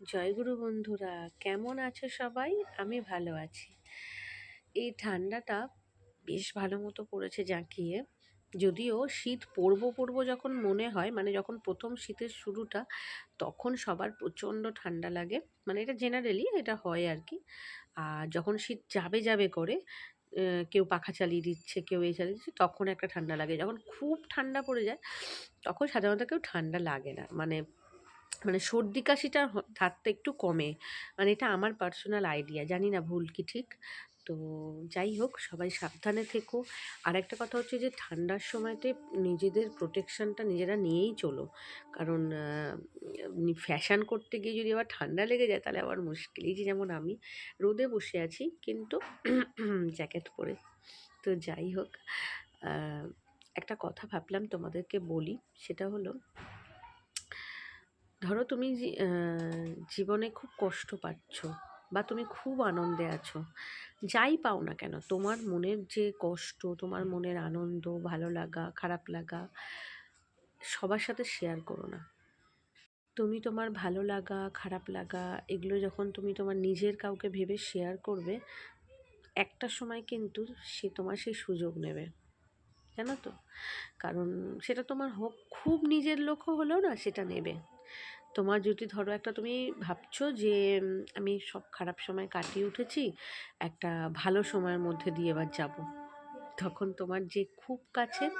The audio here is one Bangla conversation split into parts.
জয়গুরু বন্ধুরা, কেমন আছো সবাই? আমি ভালো আছি। এই ঠান্ডাটা বেশ ভালো মতো পড়েছে জাঁকিয়ে। যদিও শীত পড়ব পড়ব যখন মনে হয় মানে যখন প্রথম শীতের শুরুটা, তখন সবার প্রচণ্ড ঠান্ডা লাগে। মানে এটা জেনারেলি এটা হয় আর কি। আর যখন শীত যাবে যাবে করে কেউ পাখা চালিয়ে দিচ্ছে, কেউ এই চালিয়ে দিচ্ছে, তখন একটা ঠান্ডা লাগে। যখন খুব ঠান্ডা পড়ে যায়, তখন সাধারণত কেউ ঠান্ডা লাগে না। মানে মানে সর্দি কাশিটা থাকতে একটু কমে। মানে এটা আমার পার্সোনাল আইডিয়া। জানি না ভুল কি ঠিক। তো যাই হোক, সবাই সাবধানে থেকো। আর একটা কথা হচ্ছে যে, ঠান্ডার সময়তে নিজেদের প্রোটেকশনটা নিজেরা নিয়েই চলো। কারণ ফ্যাশন করতে গিয়ে যদি আবার ঠান্ডা লেগে যায়, তাহলে আবার মুশকিল। এই যে যেমন আমি রোদে বসে আছি, কিন্তু জ্যাকেট পরে। তো যাই হোক একটা কথা ভাবলাম তোমাদেরকে বলি, সেটা হলো ধরো তুমি জীবনে খুব কষ্ট পাচ্ছ বা তুমি খুব আনন্দে আছো। যাই পাও না কেন তোমার মনের যে কষ্ট, তোমার মনের আনন্দ, ভালো লাগা, খারাপ লাগা সবার সাথে শেয়ার করো না। তুমি তোমার ভালো লাগা, খারাপ লাগা এগুলো যখন তুমি তোমার নিজের কাউকে ভেবে শেয়ার করবে, একটা সময় কিন্তু সে তোমার সেই সুযোগ নেবে। জানো তো? কারণ সেটা তোমার হোক খুব নিজের লোকও হলেও না সেটা নেবে। তোমার যদি ধরো একটা তুমি ভাবছ যে আমি সব খারাপ সময় কাটিয়ে উঠেছি, একটা ভালো সময়ের মধ্যে দিয়ে এবার যাব। তখন তোমার যে খুব কাছে,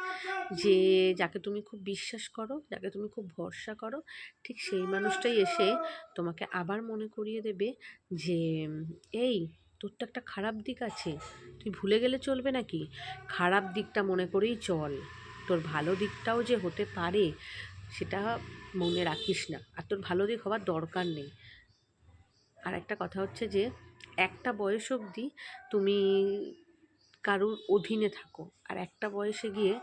যে যাকে তুমি খুব বিশ্বাস করো, যাকে তুমি খুব ভরসা করো, ঠিক সেই মানুষটাই এসে তোমাকে আবার মনে করিয়ে দেবে যে, এই, তোর তো একটা খারাপ দিক আছে, তুই ভুলে গেলে চলবে নাকি? খারাপ দিকটা মনে করেই চল। তোর ভালো দিকটাও যে হতে পারে সেটা মনে রাখিস না। আর তোর ভালো দিক হওয়ার দরকার নেই। আর একটা কথা হচ্ছে যে, একটা বয়স অবধি তুমি কারুর অধীনে থাকো। আর একটা বয়সে গিয়ে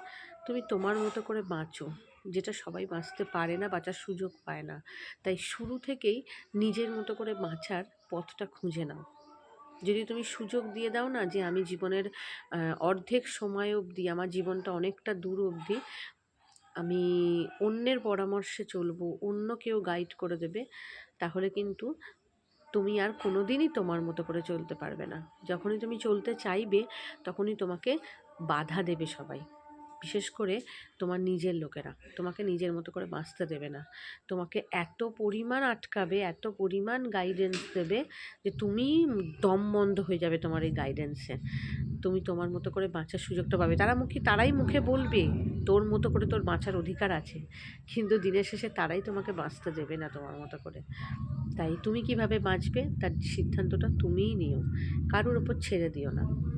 তুমি তোমার মতো করে বাঁচো, যেটা সবাই বাঁচতে পারে না, বাঁচার সুযোগ পায় না। তাই শুরু থেকেই নিজের মতো করে বাঁচার পথটা খুঁজে নাও। যদি তুমি সুযোগ দিয়ে দাও না যে, আমি জীবনের অর্ধেক সময় অবধি, আমার জীবনটা অনেকটা দূর অবধি আমি অন্যের পরামর্শে চলবো, অন্য কেউ গাইড করে দেবে, তাহলে কিন্তু তুমি আর কোনো দিনই তোমার মতো করে চলতে পারবে না। যখনই তুমি চলতে চাইবে, তখনই তোমাকে বাধা দেবে সবাই। বিশেষ করে তোমার নিজের লোকেরা। তোমাকে নিজের মতো করে বাঁচতে দেবে না। তোমাকে এত পরিমাণ আটকাবে, এত পরিমাণ গাইডেন্স দেবে যে তুমি দম বন্ধ হয়ে যাবে তোমার এই গাইডেন্সে তুমি তোমার মতো করে বাঁচার সুযোগটা পাবে। তারা মুখে, তারাই মুখে বলবে। তোর মতো করে তোর বাঁচার অধিকার আছে। কিন্তু দিনের শেষে তারাই তোমাকে বাঁচতে দেবে না তোমার মতো করে। তাই তুমি কীভাবে বাঁচবে তার সিদ্ধান্তটা তুমিই নিও। কারোর ওপর ছেড়ে দিও না।